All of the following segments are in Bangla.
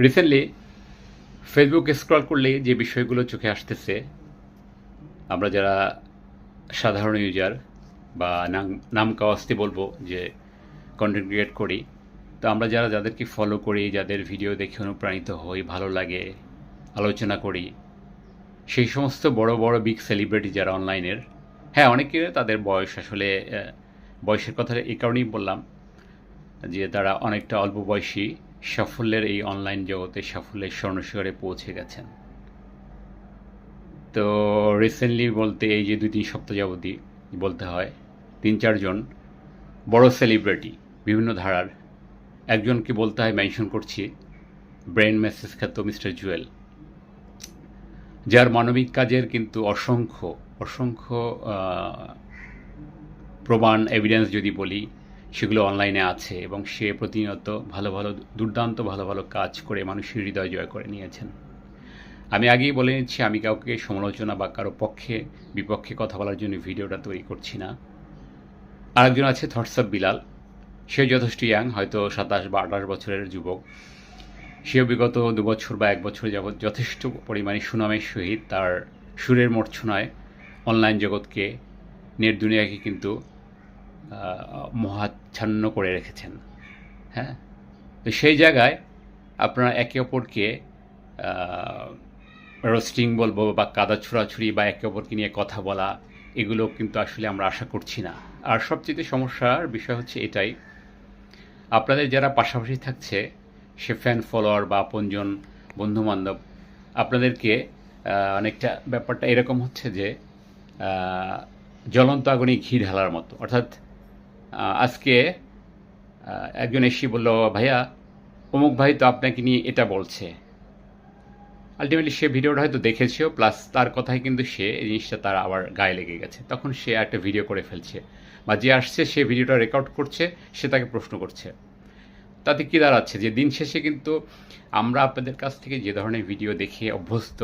রিসেন্টলি ফেসবুক স্ক্রল করলে যে বিষয়গুলো চোখে আসতেছে, আমরা যারা সাধারণ ইউজার বা নাম নাম কাওয়াস্তে বলব যে কন্টেন্ট ক্রিয়েট করি, তো আমরা যারা, যাদেরকে ফলো করি, যাদের ভিডিও দেখে অনুপ্রাণিত হই, ভালো লাগে, আলোচনা করি, সেই সমস্ত বড় বড় বিগ সেলিব্রিটি যারা অনলাইনের হ্যাঁ অনেকে তাদের বয়স আসলে বয়সের কথা এই কারণেই বললাম যে তারা অনেকটা অল্প বয়সী সাফল্যের এই অনলাইন জগতে সাফল্যের স্বর্ণশিখরে পৌঁছে গেছেন। তো রিসেন্টলি বলতে এই যে দুই তিন সপ্তাহ যাবতই বলতে হয় তিন চারজন বড় সেলিব্রিটি বিভিন্ন ধারার একজনকে বলতে হয় মেনশন করছি ব্রেন মেসেজ খ্যাত মিস্টার জুয়েল যার মানবিক কাজের কিন্তু অসংখ্য অসংখ্য প্রমাণ এভিডেন্স যদি বলি সেগুলো অনলাইনে আছে এবং সে প্রতিনিয়ত ভালো ভালো, দুর্দান্ত ভালো ভালো কাজ করে মানুষের হৃদয় জয় করে নিয়েছেন। আমি আগেই বলে নিচ্ছি, আমি কাউকে সমালোচনা বা কারও পক্ষে, বিপক্ষে কথা বলার জন্য ভিডিওটা তৈরি করছি না। আরেকজন আছে থটসঅপ বিলাল। সে যথেষ্ট ইয়াং হয়তো সাতাশ বা আঠাশ বছরের যুবক। সেও বিগত দু বছর বা এক বছর যাবৎ যথেষ্ট পরিমাণে সুনামের সহিত তার সুরের মূর্ছনায় অনলাইন জগৎকে, নেট দুনিয়াকে কিন্তু মহাচ্ছন্ন করে রেখেছেন। হ্যাঁ? তো সেই জায়গায় আপনারা একে অপরকে রোস্টিং বলব বা কাদা ছোড়াছুড়ি বা একে অপরকে নিয়ে কথা বলা, এগুলো কিন্তু আসলে আমরা আশা করছি না। আর সবচেয়ে সমস্যার বিষয় হচ্ছে এটাই, আপনাদের যারা পাশাপাশি থাকছে, সে ফ্যান ফলোয়ার বা আপনজন, বন্ধুবান্ধব, আপনাদেরকে অনেকটা ব্যাপারটা এরকম হচ্ছে যে জ্বলন্ত আগুনে ঘি ঢালার মতো, অর্থাৎ আজকে একজন এসে বলল, ভাইয়া, অমুক ভাই তো আপনাকে নিয়ে এটা বলছে। আলটিমেটলি সে ভিডিওটা হয়তো দেখেছেও প্লাস তার কথাই কিন্তু সে এই জিনিসটা তার আবার গায়ে লেগে গেছে। তখন সে একটা ভিডিও করে ফেলছে বা যে আসছে সে ভিডিওটা রেকর্ড করছে, সে তাকে প্রশ্ন করছে। তাতে কী দাঁড়াচ্ছে? যে দিন শেষে কিন্তু আমরা আপনাদের কাছ থেকে যে ধরনের ভিডিও দেখে অভ্যস্ত,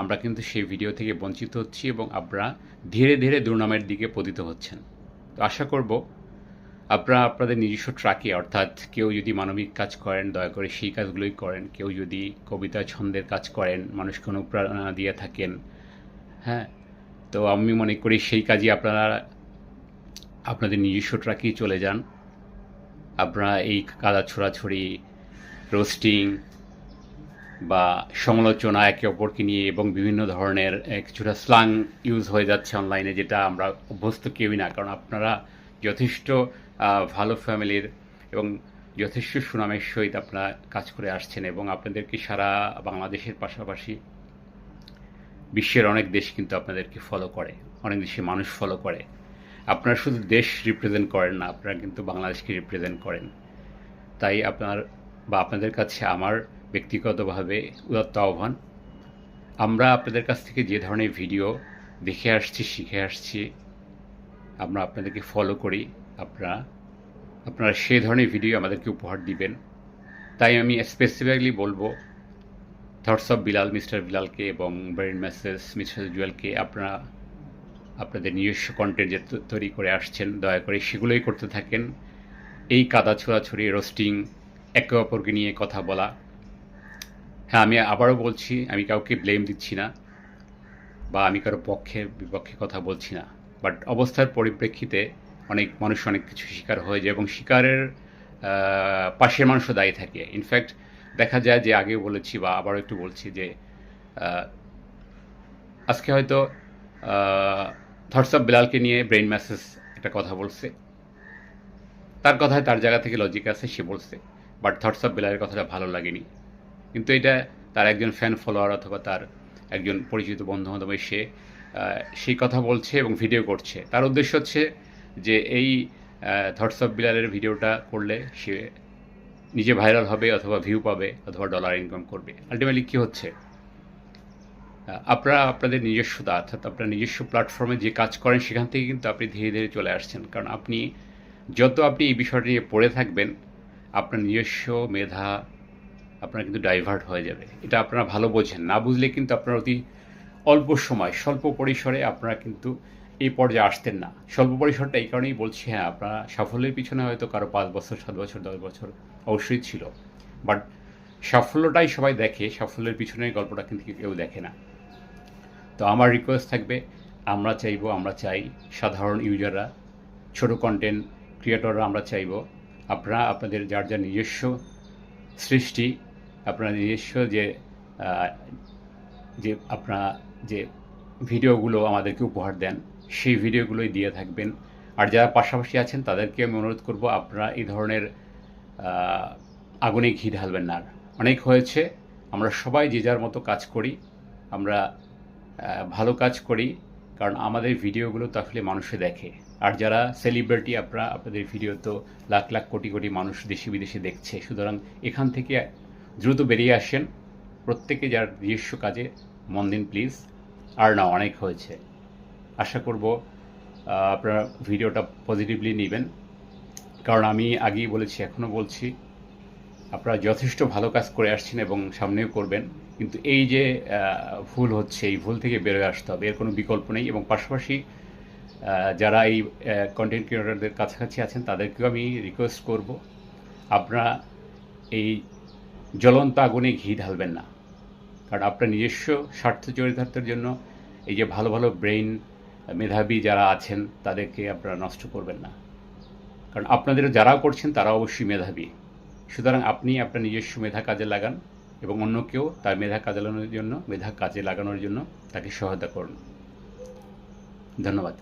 আমরা কিন্তু সেই ভিডিও থেকে বঞ্চিত হচ্ছি এবং আপনারা ধীরে ধীরে দুর্নামের দিকে পতিত হচ্ছেন। তো আশা করব আপনারা আপনাদের নিজস্ব ট্রাকে অর্থাৎ কেউ যদি মানবিক কাজ করেন, দয়া করে সেই কাজগুলোই করেন। কেউ যদি কবিতা ছন্দের কাজ করেন, মানুষকে অনুপ্রেরণা দিয়ে থাকেন হ্যাঁ? তো আমি মনে করি সেই কাজই আপনারা আপনাদের নিজস্ব ট্রাকেই চলে যান। আপনারা এই কাদা ছোড়াছড়ি রোস্টিং বা সমালোচনা একে অপরকে নিয়ে এবং বিভিন্ন ধরনের কিছুটা স্লাং ইউজ হয়ে যাচ্ছে অনলাইনে যেটা আমরা অভ্যস্ত কেউই না। কারণ আপনারা যথেষ্ট ভালো ফ্যামিলির এবং যথেষ্ট সুনামের সহিত আপনারা কাজ করে আসছেন এবং আপনাদেরকে সারা বাংলাদেশের পাশাপাশি বিশ্বের অনেক দেশ কিন্তু আপনাদেরকে ফলো করে, অনেক দেশে মানুষ ফলো করে। আপনারা শুধু দেশ রিপ্রেজেন্ট করেন না, আপনারা কিন্তু বাংলাদেশকে রিপ্রেজেন্ট করেন। তাই আপনার বা আপনাদের কাছে আমার ব্যক্তিগতভাবে উদাত্ত আহ্বান, আমরা আপনাদের কাছ থেকে যে ধরনের ভিডিও দেখে আসছি, শিখে আসছি, আমরা আপনাদেরকে ফলো করি। আপনারা। আপনারা সে ধরনের ভিডিও আমাদেরকে উপহার দিবেন। তাই আমি স্পেসিফিকলি বলব থটস অফ বিলাল মিস্টার বিলালকে এবং ব্রেন মেসেজ মিস্টার জুয়েলকে আপনারা, আপনাদের নিজস্ব কন্টেন্ট যে তৈরি করে আসছেন, দয়া করে সেগুলোই করতে থাকেন। এই কাদা ছোড়াছড়ি রোস্টিং একে অপরকে নিয়ে কথা বলা। হ্যাঁ আমি আবারও বলছি, আমি কাউকে ব্লেম দিচ্ছি না বা আমি কারও পক্ষে, বিপক্ষে কথা বলছি না। বাট অবস্থার পরিপ্রেক্ষিতে অনেক মানুষ অনেক কিছু শিকার হয়ে যায় এবং শিকারের পাশের মানুষও দায়ী থাকে। ইনফ্যাক্ট দেখা যায় যে আগেও বলেছি বা আবারও একটু বলছি যে আজকে হয়তো থটস বিলালকে নিয়ে ব্রেইন ম্যাসেজ একটা কথা বলছে। তার কথায় তার জায়গা থেকে লজিক আছে, সে বলছে। বাট থটসঅফ বিলালের কথাটা ভালো লাগেনি। কিন্তু এটা তার একজন ফ্যান ফলোয়ার অথবা তার একজন পরিচিত বন্ধু বান্ধব সে সেই কথা বলছে এবং ভিডিও করছে। তার উদ্দেশ্য হচ্ছে যে এই থটস অফ বিলালের ভিডিওটা করলে সে নিজে ভাইরাল হবে অথবা ভিউ পাবে অথবা ডলার ইনকাম করবে। আলটিমেটলি কী হচ্ছে? আপনারা আপনাদের নিজস্বতা, অর্থাৎ আপনার নিজস্ব প্ল্যাটফর্মে যে কাজ করেন, সেখান থেকে কিন্তু আপনি ধীরে ধীরে চলে আসছেন। কারণ আপনি যত আপনি এই বিষয়টা নিয়ে পড়ে থাকবেন, আপনার নিজস্ব মেধা আপনার কিন্তু ডাইভার্ট হয়ে যাবে। এটা আপনারা ভালো বোঝেন। না বুঝলে কিন্তু আপনার অতি অল্প সময়, স্বল্প পরিসরে আপনারা কিন্তু এই পর্যায়ে আসতেন না। স্বল্প পরিসরটা এই কারণেই বলছি হ্যাঁ আপনারা সাফল্যের পিছনে হয়তো কারও পাঁচ বছর, সাত বছর, দশ বছর অবশ্যই ছিল। বাট সাফল্যটাই সবাই দেখে, সাফল্যের পিছনের গল্পটা কিন্তু কেউ দেখে না। তো আমার রিকোয়েস্ট থাকবে, আমরা চাইব, আমরা চাই সাধারণ ইউজাররা ছোট কন্টেন্ট ক্রিয়েটররা আমরা চাইব, আপনারা আপনাদের যার যার নিজস্ব সৃষ্টি, আপনার নিজস্ব যে যে আপনারা যে ভিডিওগুলো আমাদেরকে উপহার দেন সেই ভিডিওগুলোই দিয়ে থাকবেন। আর যারা পাশাপাশি আছেন, তাদেরকে আমি অনুরোধ করব, আপনারা এই ধরনের আগুনে ঘি ঢালবেন না। অনেক হয়েছে, আমরা সবাই যে যার মতো কাজ করি, আমরা ভালো কাজ করি, কারণ আমাদের ভিডিওগুলো তো আসলে মানুষে দেখে। আর যারা সেলিব্রিটি, আপনারা, আপনাদের ভিডিও তো লাখ লাখ কোটি কোটি মানুষ দেশে বিদেশে দেখছে। সুতরাং এখান থেকে দ্রুত বেরিয়ে আসেন। প্রত্যেকে যার নিজস্ব কাজে, মন দিন প্লিজ। আর না, অনেক হয়েছে। আশা করব আপনারা ভিডিওটা পজিটিভলি নেবেন। কারণ আমি আগেই বলেছি, এখনও বলছি, আপনারা যথেষ্ট ভালো কাজ করে আসছেন এবং সামনেও করবেন। কিন্তু এই যে ভুল হচ্ছে, এই ভুল থেকে বেরোয় আসতে হবে, এর কোনো বিকল্প নেই। এবং পাশাপাশি যারা এই কন্টেন্ট ক্রিয়েটরদের কাছাকাছি আছেন, তাদেরকেও আমি রিকোয়েস্ট করব, আপনারা এই জ্বলন্ত আগুনে ঘি ঢালবেন না। কারণ আপনার নিজস্ব স্বার্থ চরিতার্থের জন্য এই যে ভালো ভালো ব্রেইন মেধাবী যারা আছেন, তাদেরকে আপনারা নষ্ট করবেন না। কারণ আপনাদের যারা করছেন, তারা অবশ্যই মেধাবী। সুতরাং আপনি আপনার নিজস্ব মেধা কাজে লাগান এবং অন্য কেউ তার মেধা কাজে লাগানোর জন্য, মেধা কাজে লাগানোর জন্য তাকে সহায়তা করুন। ধন্যবাদ।